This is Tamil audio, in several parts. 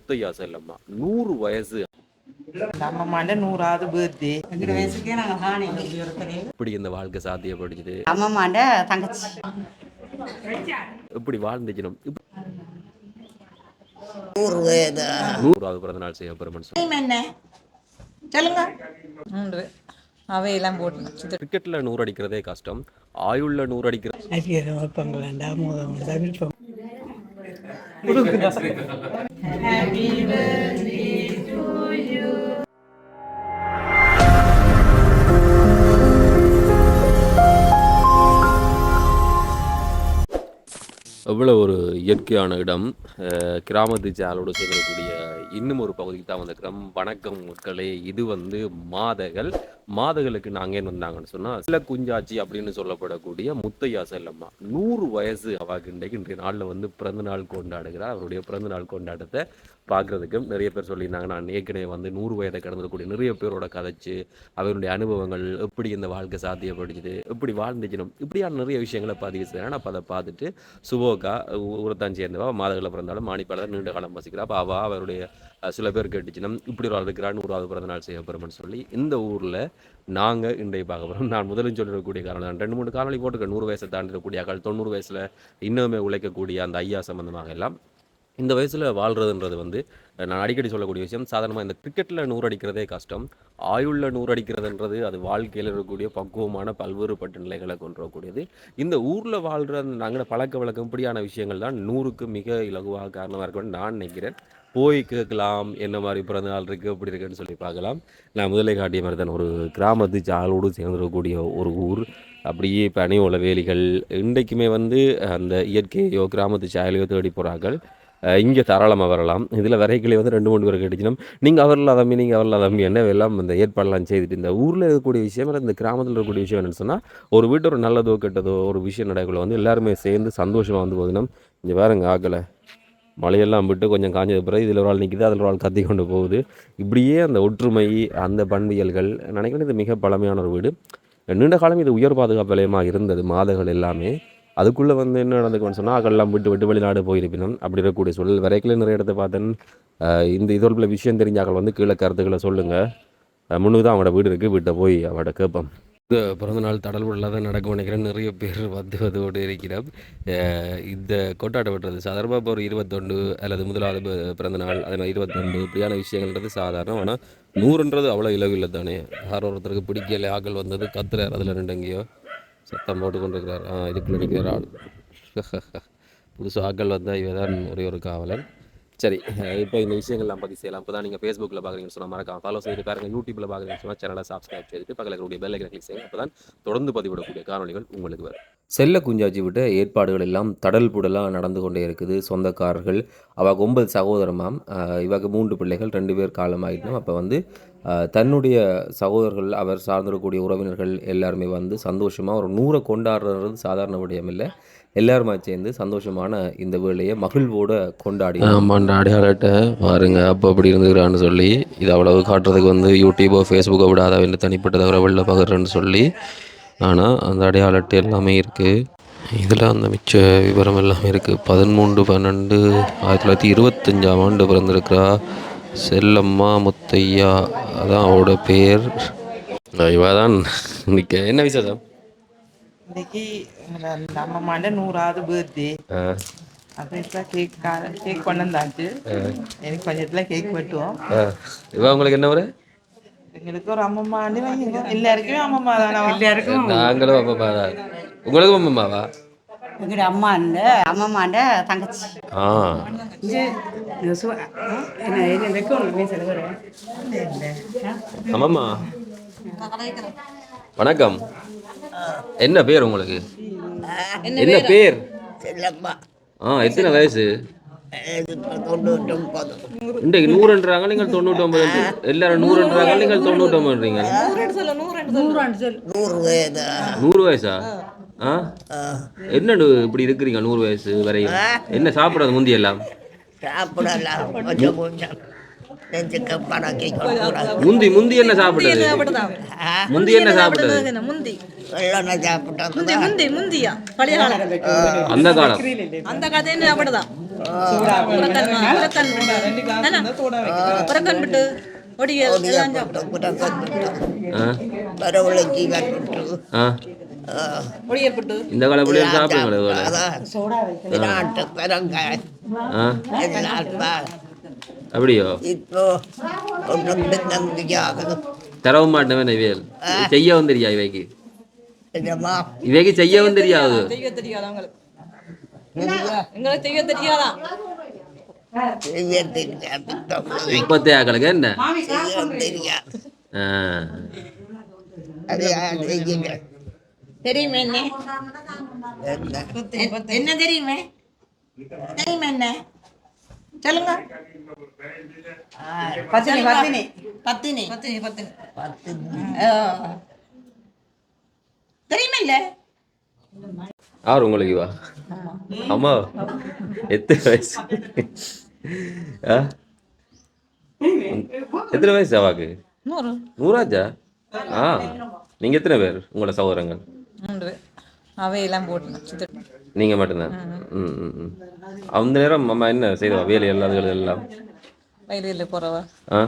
முத்தையா செல்லம்மா. நூறு வயசு. நூறாவது பர்த்டே வயசுக்கே எப்படி இந்த வாழ்க்கை சாத்தியப்படுச்சுது அம்மாண்ட தங்கச்சி. எப்படி வாழ்ந்துக்கணும்? நூறாவது பிறந்த நாள் செய்ய பெருமன் என்ன? சொல்லுங்க. மூன்று. அவையெல்லாம் போட்டு சுத்த கிரிக்கெட்ல நூறு அடிக்கிறதே கஷ்டம். ஆயுள்ல நூறு அடிக்கிற அரியர் இவ்வளோ ஒரு இயற்கையான இடம் கிராமத்து சேலோடு சேர்க்கக்கூடிய இன்னும் ஒரு பகுதிக்கு தான் வந்திருக்கிறோம். வணக்கம் மக்களே இது வந்து மாதகள் மாதகளுக்கு நாங்கள் ஏன் வந்தாங்கன்னு சொன்னால் சில குஞ்சாச்சி அப்படின்னு சொல்லப்படக்கூடிய முத்தையா செல்லம்மா நூறு வயசு அவாக்கு இன்றைக்கு இன்றைய நாளில் வந்து பிறந்த நாள் கொண்டாடுகிறார் அவருடைய பிறந்தநாள் கொண்டாட்டத்தை பார்க்குறதுக்கு நிறைய பேர் சொல்லியிருந்தாங்க நான் ஏற்கனவே வந்து நூறு வயதை கடந்திருக்கக்கூடிய நிறைய பேரோட கதைச்சு அவருடைய அனுபவங்கள் எப்படி இந்த வாழ்க்கை சாத்தியப்படுச்சுது எப்படி வாழ்ந்துக்கணும் இப்படியான நிறைய விஷயங்களை பதிவு செய்கிறேன் அப்போ அதை பார்த்துட்டு சுபோகா ஊரத்தான் சேர்ந்தவா மாதங்களில் பிறந்தாலும் மாணிப்பாளர் நீண்ட காலம் வசிக்கிறா அப்போ அவள் அவருடைய சில பேர் கேட்டுச்சுன்னா இப்படி ஒரு ஆள் இருக்கிறா நூறாவது பிறந்த நாள் செய்ய போகிறோம்னு சொல்லி இந்த ஊரில் நாங்கள் இன்றைய பார்க்க போகிறோம் நான் முதலும் சொல்லிடக்கூடிய காரணம் தான் ரெண்டு மூணு காணொலி போட்டுருக்கேன். நூறு வயசை தாண்டிடக்கூடிய அக்கள் தொண்ணூறு வயசில் இன்னுமே உழைக்கக்கூடிய அந்த ஐயா சம்பந்தமாக எல்லாம். இந்த வயசில் வாழ்கிறதுன்றது வந்து நான் அடிக்கடி சொல்லக்கூடிய விஷயம் சாதாரணமாக இந்த கிரிக்கெட்டில் நூறு அடிக்கிறதே கஷ்டம். ஆயுளில் நூறு அடிக்கிறதுன்றது அது வாழ்க்கையில் இருக்கக்கூடிய பக்குவமான பல்வேறு பட்ட நிலைகளை கொண்டு வரக்கூடியது இந்த ஊரில் வாழ்கிற நாங்கள் பழக்க வழக்கம் இப்படியான விஷயங்கள் தான் நூறுக்கு மிக இலகுவாக காரணமாக இருக்கும்னு நான் நினைக்கிறேன். போய் கேட்கலாம் என்ன மாதிரி பிறந்த நாள் இருக்குது அப்படி இருக்குன்னு சொல்லி பார்க்கலாம். நான் முதலே காட்டிய மாதிரி தான் ஒரு கிராமத்து சாலோடு சேர்ந்துருக்கக்கூடிய ஒரு ஊர். அப்படியே பனியோல வேலிகள் இன்றைக்குமே வந்து அந்த இயற்கையோ கிராமத்து சாயலையோ தேடி போகிறார்கள் இங்கே தாராளமாக வரலாம். இதில் வரைகளை வந்து ரெண்டு மூணு பேர் கேட்டுச்சுன்னா நீங்கள் அவரில் தம்பி நீங்கள் அவரில் தம்பி என்ன எல்லாம் இந்த ஏற்பாடெல்லாம் செய்துட்டு இந்த ஊரில் இருக்கக்கூடிய விஷயம் இல்லை இந்த கிராமத்தில் இருக்கக்கூடிய விஷயம் என்னென்னு சொன்னால் ஒரு வீட்டு ஒரு நல்லதோ கெட்டதோ ஒரு விஷயம் நடக்கல வந்து எல்லாருமே சேர்ந்து சந்தோஷமாக வந்து போதுன்னா இங்கே வேறுங்க ஆக்கலை மழையெல்லாம் விட்டு கொஞ்சம் காஞ்சது பிறகு இதில் ஒரு ஆள் நிற்கிது அதில் ஒரு ஆள் கத்தி கொண்டு போகுது. இப்படியே அந்த ஒற்றுமை அந்த பண்பியல்கள் நினைக்கிறேன் இது மிக பழமையான ஒரு வீடு. நீண்ட காலம் இது உயர் பாதுகாப்பு நிலையமாக இருந்தது மாதங்கள் எல்லாமே. அதுக்குள்ளே வந்து என்ன நடந்துக்குன்னு சொன்னால் அகெல்லாம் விட்டு விட்டு வெளிநாடு போயிருப்பினும். அப்படி இருக்கக்கூடிய சூழல் வரைக்கும் நிறைய இடத்த பார்த்தேன். இந்த இதோட விஷயம் தெரிஞ்சாக்கள் வந்து கீழே கருத்துக்களை சொல்லுங்கள் முன்னுக்கு தான் அவனோட வீடு இருக்குது வீட்டை போய் அவட கேட்போம். இந்த பிறந்தநாள் தடல் இல்லாத நடக்கும் நினைக்கிறேன். நிறைய பேர் வந்து வதோடு இருக்கிறோம் இந்த கொண்டாட்டம் விட்டுறது சாதாரணமாக இப்போ ஒரு இருபத்தொண்டு அல்லது முதலாவது பிறந்தநாள் அதே இருபத்தொண்டு இப்படியான விஷயங்கள்ன்றது சாதாரணம். ஆனால் நூறுன்றது அவ்வளோ இலவில்லை தானே யாரோ ஒருத்தருக்கு பிடிக்கல ஆக்கள் வந்தது கத்துறாரு அதில் ரெண்டு எங்கேயோ சத்தம் போட்டு கொண்டிருக்கிறார் ஆ இதுக்குள்ளே நிற்கிற ஆள். புதுசு ஆக்கள் வந்தால் இவர் தான் ஒரே ஒரு காவலன். சரி இப்போ இந்த விஷயங்கள்லாம் பற்றி செய்யலாம். இப்போ தான் நீங்கள் ஃபேஸ்புக்கில் பார்க்குறீங்கன்னு சொன்னால் மறக்காம ஃபாலோ செய்து பாருங்கள் யூடியூப்பில் பார்க்குறீங்கன்னு சொன்னால் சேனலை சப்ஸ்கிரைப் செய்துட்டு பக்கத்தில் இருக்கக்கூடிய பெல் ஐக்கனை கிளிக் செய்யுங்க. அப்போ தான் தொடர்ந்து பதிவிடக்கூடிய காணொலிகள் உங்களுக்கு வரும். செல்ல குஞ்சாச்சி விட்ட ஏற்பாடுகள் எல்லாம் தடல் புடலாக நடந்து கொண்டே இருக்குது. சொந்தக்காரர்கள் அவள் ஒன்பது சகோதரமாம். ஆஹ் இவக்கு மூன்று பிள்ளைகள் ரெண்டு பேர் காலமாகிட்டோம் அப்போ வந்து தன்னுடைய சகோதரர்கள் அவர் சார்ந்திருக்கக்கூடிய உறவினர்கள் எல்லாருமே வந்து சந்தோஷமாக ஒரு நூறை கொண்டாடுறது சாதாரண விடயம் இல்லை. எல்லாருமா சேர்ந்து சந்தோஷமான இந்த வேலையை மகிழ்வோட கொண்டாடி ஆமாண்ட அடையாளட்ட பாருங்க அப்போ அப்படி இருந்துக்கிறான்னு சொல்லி இது அவ்வளவு காட்டுறதுக்கு வந்து யூடியூபோ ஃபேஸ்புக்கோ விடாத வேண்டிய தனிப்பட்ட தவிர பகிர்றேன்னு சொல்லி ஆனால் அந்த அடையாளட்டு எல்லாமே இருக்குது இதில் அந்த மிச்ச விவரம் எல்லாமே இருக்குது பதிமூன்று பன்னெண்டு ஆயிரத்தி தொள்ளாயிரத்தி இருபத்தஞ்சாம் ஆண்டு பிறந்திருக்கிறா. செல்லம்மா முத்தையா. அதான் அவரோட பேர். இவ தான் நிற்க என்ன விசேஷம்? இன்னைக்கு நம்ம மண்ட நூறாவது பர்த்டே அப்போ கேக் கேக் கொண்டு வந்தாச்சு. எனக்கு கொஞ்சத்துல கேக் வெட்டுவோம். இவ உங்களுக்கு என்ன ஒரு எங்களுக்கு ஒரு அம்மம்மா ஆண்டு வாங்கிங்க எல்லாருக்குமே அம்மம்மா தானே எல்லாருக்கும் நாங்களும் தான் உங்களுக்கும் அம்மாவா எங்கிட்ட அம்மாண்ட அம்மாண்ட தங்கச்சி. ஆ. ஆமாம்மா வணக்கம். என்ன பேர் உங்களுக்கு? என்ன பேர்? செல்லம்மா ஆ எத்தனை வயசு? இன்றைக்கு நூறுன்றாங்க நீங்கள் தொண்ணூற்றொம்பது எல்லாரும் நூறுன்றாங்க நீங்கள் தொண்ணூற்றொம்பதுன்றீங்க நூறு வயசா? ஆ? என்ன இப்படி இருக்கிறீங்க நூறு வயசு வரையும்? என்ன சாப்பிட்றது முந்தி எல்லாம்? முந்தி முந்தி என்ன சாப்பிடுறது முந்தி என்ன சாப்பிடுறது முந்தி. முந்தி முந்தி முந்தியா? பழைய காலம் அந்த காலம். அந்த என்ன விட்டு எல்லாம் இந்த கால பிள்ளைகள் சாப்பிடுங்களே அப்படியோ? இப்போ தரவும் மாட்டேன் இவையல். செய்யவும் தெரியா இவைக்கு. இவைக்கு செய்யவும் தெரியாது. எங்களுக்கு செய்ய தெரியாதா? செய்ய தெரியாது. தமிழ் இப்பத்தே ஆக்களுக்கு என்ன? தெரியாது ஆ அது யார் செய்யுங்க தெரியுமே என்ன? என்ன? தெரியுமே? தெரியுமே என்ன? சொல்லுங்க. பத்தினி பத்தினி. பத்தினி. பத்தினி பத்தினி. பத்து தெரியுமே இல்ல? ஆறு உங்களுக்கு வா அம்மா. எத்தனை வயசு? ஆ? எத்தனை வயசு அவாக்கு நூறு. நூறாச்சா? ஆ. நீங்க எத்தனை பேர்? உங்களோட சகோதரங்கள். மூன்று. அவையெல்லாம் போட்டு சித்திட்டு நீங்க மட்டும்தான்? ம் அந்த நேரம் அம்மா என்ன செய்தவா வேலை எல்லாதுகள் எல்லாம்? வயலில் போறவா? ஆ?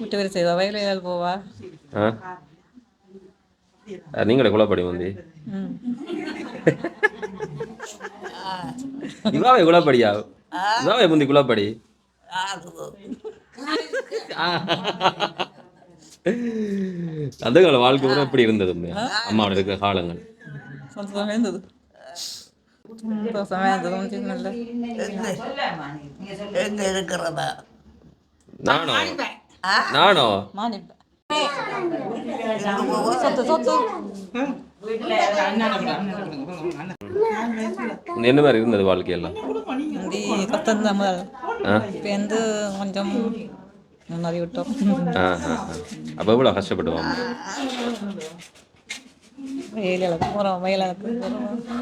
விட்டு வேலை செய்வா? வயலில் போவா? ஆ? நீங்களே குழப்படி வந்து இவாவே குழப்படியா? இவாவே முந்தி குழப்படி. அந்த கால வாழ்க்கை முறை எப்படி இருந்தது? அம்மாவோட இருக்கிற காலங்கள். சந்தோஷமா இருந்தது. சந்தோஷமா இருந்தது. எங்க இருக்கிறதா? நானோ? நானோ? என்ன மாதிரி இருந்தது வாழ்க்கையெல்லாம்? முதல் ஆ? இப்போ வந்து கொஞ்சம் முன்னாடி விட்டோம் ஆ ஆ ஆ. அப்போ எவ்வளோ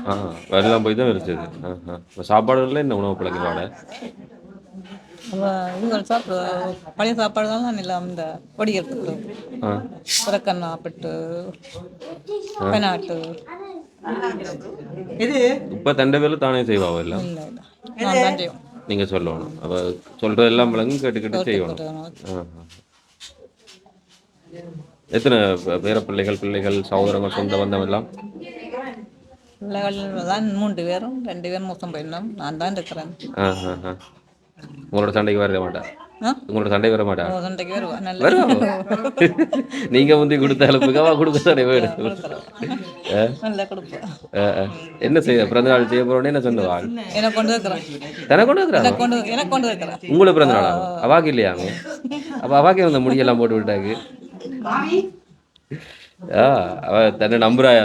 ஆ வரலாம் போய் தான் இருந்தது ஆ ஆ இப்போ சாப்பாடுல என்ன உணவு பழக்கங்களோட சாப்பிடு பழைய சாப்பாடு தான் இல்லை இந்த பொடி பட்டு பெனாட்டு இது இப்போ தண்டை வேலை தானே செய்வாவோ இல்லை இல்லை நான் தான் செய்வோம் நீங்க சொல்லணும். அப்போ சொல்றது எல்லாம் விளங்கும் கேட்டு கேட்டு செய்யணும். எத்தனை பேர பிள்ளைகள் பிள்ளைகள் சகோதரங்கள் சொந்த பந்தம் எல்லாம்? பிள்ளைகள் தான் மூன்று பேரும் ரெண்டு பேரும் மொத்தம் போயிருந்தோம் நான் தான் இருக்கிறேன். உங்களோட சண்டைக்கு வர மாட்டா ஆ உங்களோட சண்டை வர மாட்டா சண்டைக்கு வருவா நீங்க முந்தி கொடுத்த கொடுக்க? நல்லா கொடுப்பேன் ஆ, ஆ. என்ன செய்ய பிறந்த நாள் செய்ய போறோன்னு என்ன சொன்னவா எனக்கு கொண்டு வைக்கிறேன் தன கொண்டு எனக்கு வைக்கிறேன் உங்களை பிறந்த நாளா அவாக்கு இல்லையாங்க அப்ப அவாக்கே வந்த முடியெல்லாம் போட்டு விட்டாங்க ஆ அவ தன்னை நம்புறாயா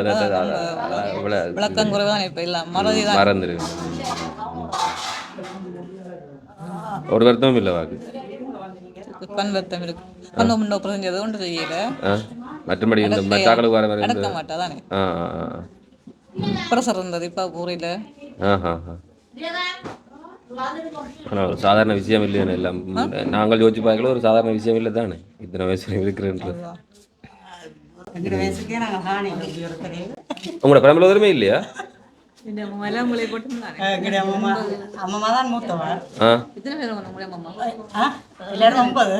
விளக்கம் குறைவான இப்போ இல்லை மறதி எல்லாம் நாங்கள் யோசிச்சு பார்க்கல ஒரு சாதாரண விஷயம் இல்லை தானே? இத்தனை வயசுல இருக்கிறன்றது ரெண்டு வயசுக்கே நாங்கள் ஹானி. இருக்கிறேன் உங்களோட பரம்பரை ஒருமே இல்லையா? அம்மா தான் மூத்தவா. ஒன்பது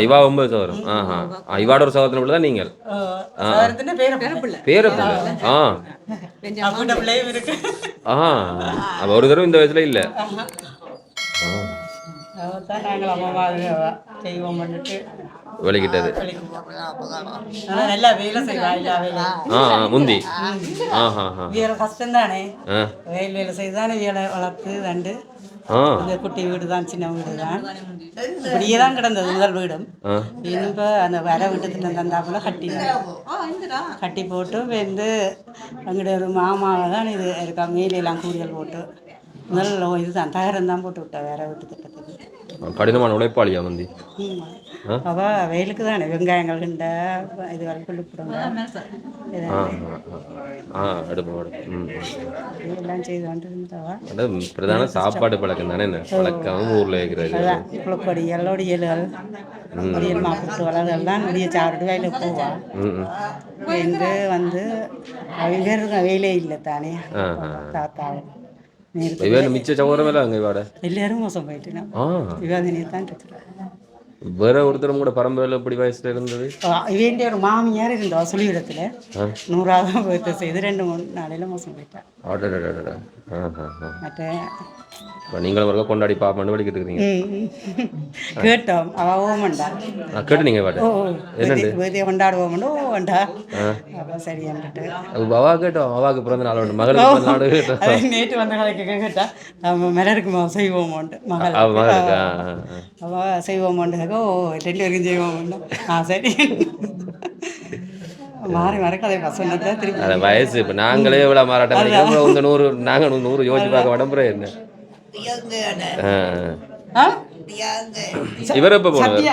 இவா சவரம் ஆஹா. இவாட ஒரு சகோதரன் தான் நீங்கள். பேர பிள்ளை. பேர பிள்ளை ஆ. அவங்க பிள்ளையும் இருக்கு. ஆ அப்ப ஒரு தடவை இந்த வயசுல இல்லை. தான் நாங்கள் அம்மா செய்வோம் பண்ணிட்டு வலிக்கிட்டது ஆனால் நல்லா வேலை செய்வா எல்லா வேலையும் ஆ முந்தி. ஆஹா வேலை கஷ்டம் தானே ஆ. வயல் வேலை செய்து தானே வேலை வளர்த்து தண்டு இந்த குட்டி வீடு தான் சின்ன வீடு தான். இப்படியே தான் கிடந்தது முதல் வீடும். இப்போ அந்த வர வீட்டுக்கு தந்தாப்புல கட்டி கட்டி போட்டு வந்து எங்களுடைய ஒரு மாமாவை தான் இது இருக்கா மேலையெல்லாம் கூடியல் போட்டு. முதல்ல இதுதான் தகரம் தான். போட்டு விட்டா வேற வீட்டு திட்டத்துக்கு. கடினமான உழைப்பாளியா முந்தி? ஆ? அவ வெயிலுக்கு தானே. வெங்காயங்கள் கிண்ட அடுப்பு அடுப்பு ம் இதெல்லாம் செய்து கொண்டு இருந்தவா பிரதான சாப்பாடு பழக்கம் தானே என்ன? பழக்கம் ஊர்ல இருக்கிறது அதான். புழுக்கொடி எல்லோடியல்கள் பொடியல் மாப்பிட்டு வளர்கள் தான் முடிய சாப்பிட்டு வயலுக்கு போவா. எங்கே வந்து அவங்க வேலையே இல்லை தானே. தாத்தாவும். இவன் மோசம் போயிட்டுனா ஆ விவாதினியை தான் இருக்கிறேன் வேற ஒருத்தரும் கூட பரம்பரையில் எப்படி வயசுல இருந்தது இவேண்டிய ஒரு மாமியார் இருந்தா சொல்லிவிடத்தில் ஆ. நூறாவது செய்து ரெண்டு மூணு நாளையில் மோசம் ஆ மற்ற நீங்களும் ஒருக்கா கொண்டாடி பாப்பான்னு வலிக்கிட்டு இருக்கிறீங்க கேட்டோம். அவ ஓமண்டா. நான் கேட்டு நீங்கள் வாட்ட ஓ வேதியை கொண்டாடுவோம்னு ஓ வேண்டா அப்போ சரியான்ட்டு அது அவா கேட்டோம். அவாக்கு பிறந்த நாள் உண்டு. மகளுக்கு பிறந்த நாள் கேட்டோம். நேற்று வந்த கதைக்கு கேட்டா நம்ம மிளருக்கு செய்வோமோண்டு. மகள். அவ செய்வோமோண்டு. ஓ ரெண்டு பேருக்கும் செய்வோமோண்டு. ஆ சரி. மாறி கதை திருப்பி அது வயசு. இப்போ நாங்களே இவ்வளோ மாறாட்டம் உங்க நூறு நாங்கள் நூறு யோசிச்சு பார்க்க உடம்புற என்ன. இவர் எப்போ போனவர்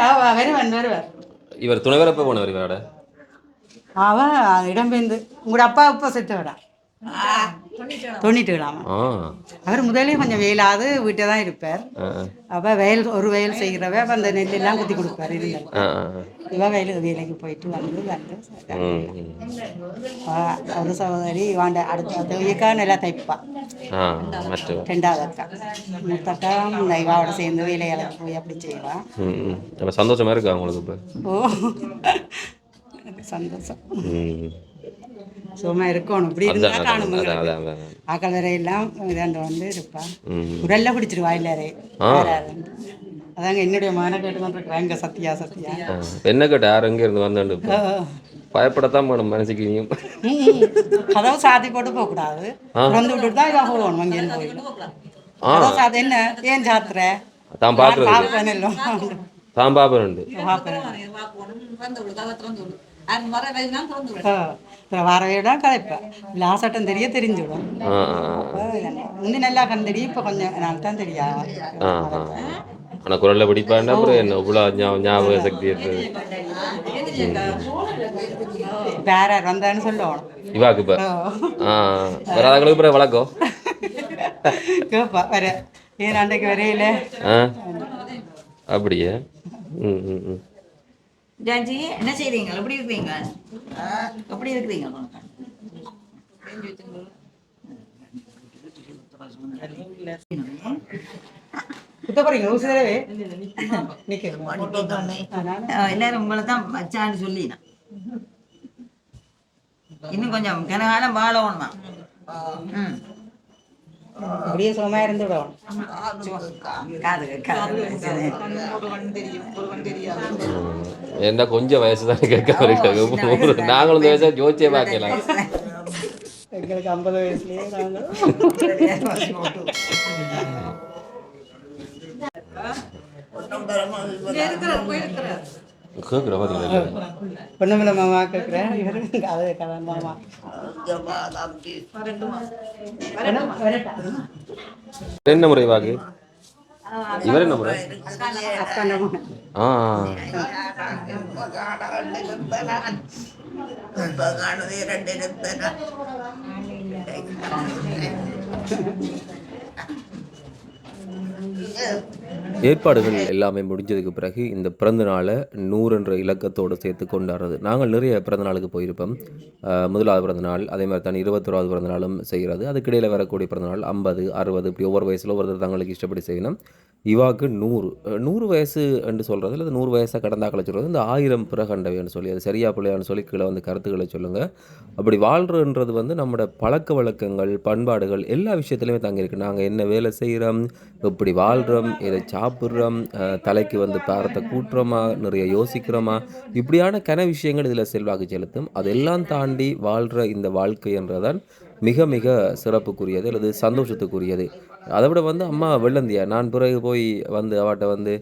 இவர் துணைவர் எப்போ போனவர் இவரோட? அவ இடம்பெயர்ந்து உங்களோட அப்பா அப்பா செத்தவடா தொண்ணூற்றுகளாமா ஆ. அவர் முதலே கொஞ்சம் வெயிலாது வீட்டை தான் இருப்பார். அப்போ வயல் ஒரு வயல் செய்கிறவ அப்ப அந்த நெல்லெல்லாம் குத்தி கொடுப்பார் இருந்தால் ஆ ஆ. ஆ. இவ வயலுக்கு வேலைக்கு போயிட்டு வந்து வந்து. ஒரு சகோதரி வாண்ட அடுத்த தேவியக்கா நல்லா தைப்பா. ரெண்டாவது அக்கா. மூத்த அக்கா இந்த இவாவோட சேர்ந்து வேலையாளுக்கு போய் அப்படி செய்வா. ம் ம். அப்போ சந்தோஷமா இருக்கா உங்களுக்கு இப்போ? ஓ. சந்தோஷம். சும்மா இருக்கணும். இப்படி அதான் காணும். ஆக்கள் வரையெல்லாம் இதாண்டு வந்து இருப்பா. உடல்ல பிடிச்சிருவா எல்லாரே ஆ. அதாங்க என்னுடைய மகனை கேட்டு கொண்டிருக்கிறேன் எங்க சத்யா சத்யா. என்ன கேட்ட யார் எங்கே இருந்து வந்தாண்டு பயப்படத்தான் போகணும் மனசுக்கு நீயும். கதவு சாத்தி போட்டு போகக்கூடாது. திறந்து விட்டுட்டு தான் இவன் போகணும் அங்கேருந்து போய் கதவு சாத்தி என்ன? ஏன் சாத்துற தான் எல்லாம் தான் பார்ப்பேன் பார்ப்பேன் திறந்து விடு கதை திறந்து விடு அது வர வயசுனா திறந்து விடு வரவே தான் கதைப்பேன் லாசட்டம் தெரிய ஆ. முந்தி நல்லா கண் தெரியும் இப்போ கொஞ்சம் நாள் தான் ஆ ஆனால் குரலில் பிடிப்பாண்டா அப்புறம் என்ன? இவ்வளோ ஞாபக சக்தி இருக்குது யார் வந்தான்னு சொல்லணும் இவாக்கு இப்போ. ஆ. வராதங்களுக்கு அப்புறம் வழக்கம். கேட்பா வர ஏன் அன்றைக்கு வரையில ஆ? அப்படியே? ம் ம் ம். ஜான்சி என்ன செய்றீங்க? எப்படி இருக்கிறீங்க எப்படி இருக்கிறீங்க? எல்லாரும் உங்களை தான் வச்சான்னு இன்னும் கொஞ்சம் கனகாலம் வாழணுமா ம். அப்படியே சுகமாக இருந்து காது என்ன கொஞ்சம் வயசு தான் கேட்க இருக்கு? நாங்களும் இந்த வயசை ஜோதிச்சே பார்க்கலாம் எங்களுக்கு ஐம்பது வயசுலயே நாங்கள் கேட்குற பார்த்தீங்களா பொண்ணுமில்ல மாமா கேட்குறேன் இவரு கதை மாமா? என்ன முறை வாக்கு? இவர் என்ன முறை? ஏற்பாடுகள் எல்லாமே முடிஞ்சதுக்கு பிறகு இந்த பிறந்த நாளை நூறு என்ற இலக்கத்தோடு சேர்த்து கொண்டாடுறது. நாங்கள் நிறைய பிறந்த நாளுக்கு போயிருப்போம். முதலாவது பிறந்த நாள் அதே மாதிரி தான் இருபத்தோராவது பிறந்த நாளும் செய்கிறது. அதுக்கிடையில் வரக்கூடிய பிறந்த நாள் ஐம்பது அறுபது இப்படி ஒவ்வொரு வயசில் ஒவ்வொருத்தர் தங்களுக்கு இஷ்டப்படி செய்யணும். இவாக்கு நூறு நூறு வயசு என்று சொல்கிறது இல்லை நூறு வயசாக கடந்தாக்களை சொல்கிறது இந்த ஆயிரம் பிறகண்டவைன்னு சொல்லி அது சரியா பிள்ளையான்னு சொல்லி கீழே வந்து கருத்துக்களை சொல்லுங்கள் அப்படி வாழ்கிறன்றது வந்து நம்மளோட பழக்க வழக்கங்கள் பண்பாடுகள் எல்லா விஷயத்துலையுமே தங்கியிருக்கு. நாங்கள் என்ன வேலை செய்கிறோம் எப்படி வாழ்கிறோம் இதை சாப்பிட்றோம் தலைக்கு வந்து பாரத்தை கூட்டுறோமா நிறைய யோசிக்கிறோமா இப்படியான கன விஷயங்கள் இதில் செல்வாக்கு செலுத்தும். அதெல்லாம் தாண்டி வாழ்கிற இந்த வாழ்க்கை என்றதான் மிக மிக சிறப்புக்குரியது அல்லது சந்தோஷத்துக்குரியது. அதை விட வந்து அம்மா வெள்ளந்தியா நான் பிறகு போய் வந்து அவட்ட வந்து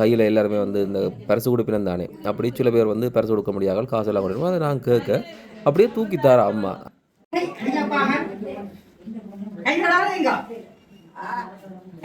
கையில் எல்லாருமே வந்து இந்த பரிசு கொடுப்பினம் தானே. அப்படி சில பேர் வந்து பரிசு கொடுக்க முடியாமல் காசெல்லாம் கொடுக்கணும். அதை நான் கேட்க அப்படியே தூக்கி தார அம்மா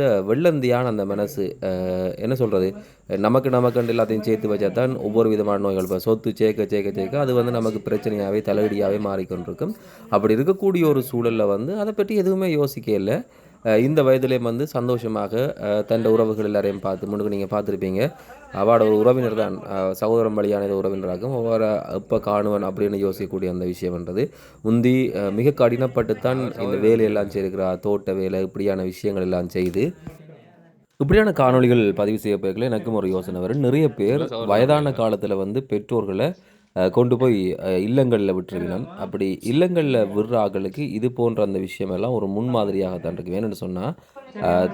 இந்த வெள்ளந்தியான அந்த மனசு என்ன சொல்கிறது நமக்கு நமக்கு எல்லாத்தையும் சேர்த்து வச்சா தான் ஒவ்வொரு விதமான நோய்கள் இப்போ சொத்து சேர்க்க சேர்க்க சேர்க்க அது வந்து நமக்கு பிரச்சனையாகவே தலையடியாகவே மாறிக்கொண்டிருக்கும். அப்படி இருக்கக்கூடிய ஒரு சூழலில் வந்து அதை பற்றி எதுவுமே யோசிக்க இல்லை. இந்த வயதிலேயும் வந்து சந்தோஷமாக தன்னோட உறவுகள் எல்லாரையும் பார்த்து முன்னுக்கு நீங்கள் பார்த்துருப்பீங்க. அவட ஒரு உறவினர் தான். சகோதரம் வழியான இது உறவினராகும் ஒவ்வொரு எப்போ காணுவன் அப்படின்னு யோசிக்கக்கூடிய அந்த விஷயம்ன்றது முந்தி அஹ் மிக கடினப்பட்டு தான் இந்த வேலையெல்லாம் செய்திருக்கிறார் தோட்ட வேலை இப்படியான விஷயங்கள் எல்லாம் செய்து. இப்படியான காணொளிகள் பதிவு செய்யப்போக்கில் எனக்கும் ஒரு யோசனை வரும். நிறைய பேர் வயதான காலத்தில் வந்து பெற்றோர்களை அஹ், கொண்டு போய் அஹ், இல்லங்களில் விட்டுருவினோம் அப்படி இல்லங்களில் விடுறாக்களுக்கு இது போன்ற அந்த விஷயமெல்லாம் ஒரு முன்மாதிரியாகத்தான் இருக்கு. வேணும்னு சொன்னால்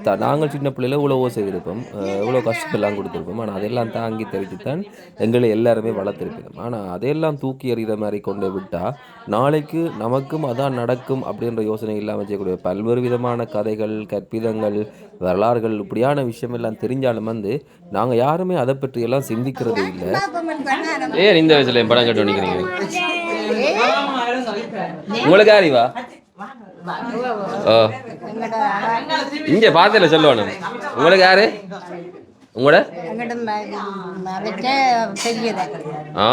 த நாங்கள் சின்ன பிள்ளையில இவ்வளவோ செய்திருப்போம். இவ்வளோ கஷ்டமெல்லாம் கொடுத்துருப்போம். ஆனால் அதெல்லாம் தாங்கி தவித்துத்தான் எங்களை எல்லாருமே வளர்த்துருப்போம் ஆனால் அதையெல்லாம் தூக்கி எறிகிற மாதிரி கொண்டு விட்டால் நாளைக்கு நமக்கும் அதான் நடக்கும் அப்படின்ற யோசனை இல்லாமல் செய்யக்கூடிய பல்வேறு விதமான கதைகள் கற்பிதங்கள் வரலாறுகள் இப்படியான விஷயம் எல்லாம் தெரிஞ்சாலும் வந்து நாங்கள் யாருமே அதை பற்றி எல்லாம் சிந்திக்கிறது இல்லை. ஏன் இந்த வயசுல படம் கட்டு நினைக்கிறீங்க உங்களுக்கு அறிவா? இங்கே பார்த்தல சொல்லணும் உங்களுக்கு யாரு? உங்களோட? ஆ.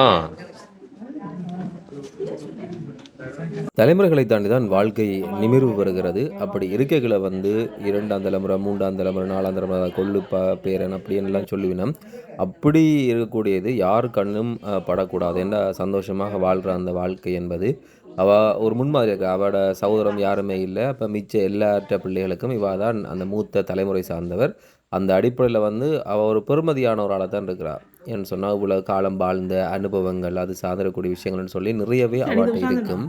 தலைமுறைகளை தாண்டி தான் வாழ்க்கை நிமிர்வு வருகிறது. அப்படி இருக்கைகளை வந்து இரண்டாம் தலைமுறை மூன்றாம் தலைமுறை நாலாம் தலைமுறை கொள்ளுப்பா பேரன் அப்படின்னுலாம் சொல்லுவினோம் அப்படி இருக்கக்கூடியது யார் கண்ணும் அஹ், படக்கூடாது. என்ன சந்தோஷமாக வாழ்கிற அந்த வாழ்க்கை என்பது அவ ஒரு முன்மாதிரி இருக்கு அவட சகோதரம் யாருமே இல்லை அப்போ மிச்ச எல்லாற்ற பிள்ளைகளுக்கும் இவ தான் அந்த மூத்த தலைமுறை சார்ந்தவர் அந்த அடிப்படையில் வந்து அவள் ஒரு பெருமதியானவராக தான் இருக்கிறார் ஏன்னு சொன்னால் இவ்வளோ காலம் வாழ்ந்த அனுபவங்கள் அது சாதரக்கூடிய விஷயங்கள்னு சொல்லி நிறையவே அவர்கிட்ட இருக்கும்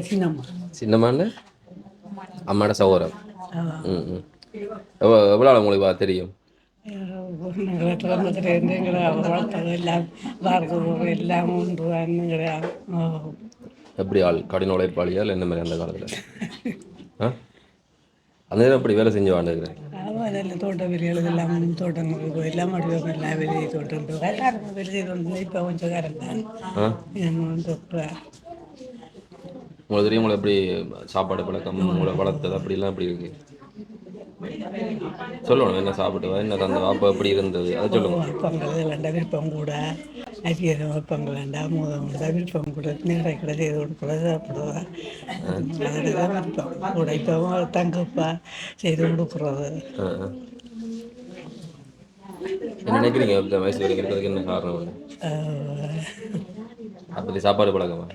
சின்னம்மா. சின்னமான அம்மாட சகோதரம் ம் ம். எவ்வளோ எவ்வளோ உங்களுக்கு தெரியும்? எப்படி ஆள்? கடின உழைப்பாளியால் என்ன மாதிரி அந்த காலத்தில்? அந்த நேரம் அப்படி வேலை செஞ்சு வாழ்ந்துருக்கிறேன் அதில் தோட்டம் வேலைகள் எல்லாம் தோட்டங்கள் எல்லாம் அடிவாங்க எல்லா வேலையும் தோட்டம் எல்லாருக்கும் வேலை வந்து இப்போ கொஞ்சம் காரம் உங்களுக்கு தெரியும் உங்களை எப்படி சாப்பாடு பழக்கம் உங்களை வளர்த்தது அப்படிலாம் எப்படி இருக்குது சொல்லணும் என்ன சாப்பிட்டுவா என்ன தந்தவா அப்போ எப்படி இருந்தது? அது சொல்லுங்க. விருப்பங்கள் வேண்டாம் விருப்பம் கூட. நடிக்கிற விருப்பங்கள் வேண்டாம் மோதம் கூட விருப்பம் கூட. நேராக கூட செய்து கூட சாப்பிடுவேன் அதுதான் விருப்பம் கூட. இப்போ தங்கப்பா செய்து கொடுக்குறது. நினைக்கிறீங்க? இந்த வயசு வரைக்கும் இருக்கிறதுக்கு என்ன காரணம்? அப்படி சாப்பாடு பழக்கமா?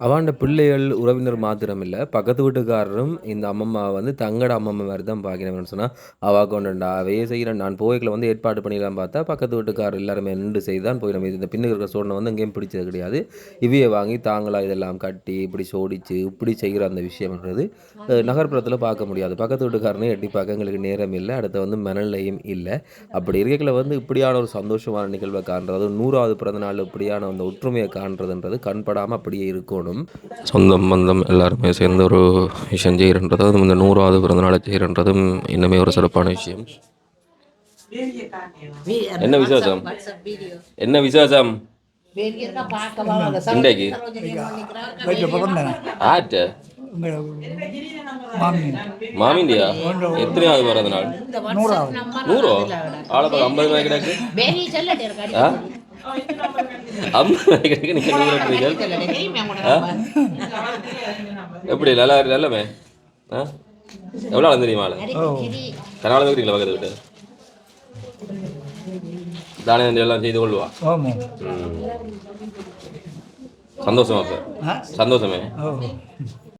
அவாண்ட பிள்ளைகள் உறவினர் மாத்திரம் இல்லை பக்கத்து வீட்டுக்காரரும் இந்த அம்மம்மா வந்து தங்கட அம்மம்மா மாதிரி தான் பார்க்கிறேன் சொன்னால் அவா கொண்டுண்டா அவையே செய்கிறேன் நான் போய்க்கில் வந்து ஏற்பாடு பண்ணிடலாம் பார்த்தா பக்கத்து வீட்டுக்காரர் எல்லாருமே நின்று செய்து தான் போய் நம்ம இந்த பின்னுக்கு இருக்கிற சோழனை வந்து எங்கேயும் பிடிச்சது கிடையாது. இவையை வாங்கி தாங்களா இதெல்லாம் கட்டி இப்படி சோடிச்சு இப்படி செய்கிற அந்த விஷயம்ன்றது நகர்ப்புறத்தில் பார்க்க முடியாது. பக்கத்து வீட்டுக்காரனையும் எட்டி பார்க்க எங்களுக்கு நேரம் இல்லை. அடுத்து வந்து மனநிலையும் இல்லை. அப்படி இருக்கையில் வந்து இப்படியான ஒரு சந்தோஷமான நிகழ்வை காண்றது நூறாவது பிறந்த நாள் இப்படியான அந்த ஒற்றுமையை காண்றதுன்றது கண்படாமல் அப்படியே இருக்கணும் சொந்தம் பந்தம் எல்லாருமே சேர்ந்து ஒரு விஷயம் செய்கிறன்றது அதுவும் இந்த நூறாவது பிறந்த நாளை செய்கிறன்றதும் இன்னுமே ஒரு சிறப்பான விஷயம். என்ன விசேஷம்? என்ன விசேஷம்? இன்றைக்கு? ஆட்டு மாமிண்டியா எத்தனையாவது பிறந்த நாள் நூறோ? ஆளப்பா ஐம்பது ரூபாய் கிடக்கு எப்படி நல்லா நல்லமே ஆ? எவ்வளோ ஆளும் தெரியுமா ஆளு? தனாலும் இருக்கிறீங்களா பக்கத்து விட்டு. தானே எல்லாம் செய்து கொள்வா. சந்தோஷமா சார் சந்தோஷமே. ஓ.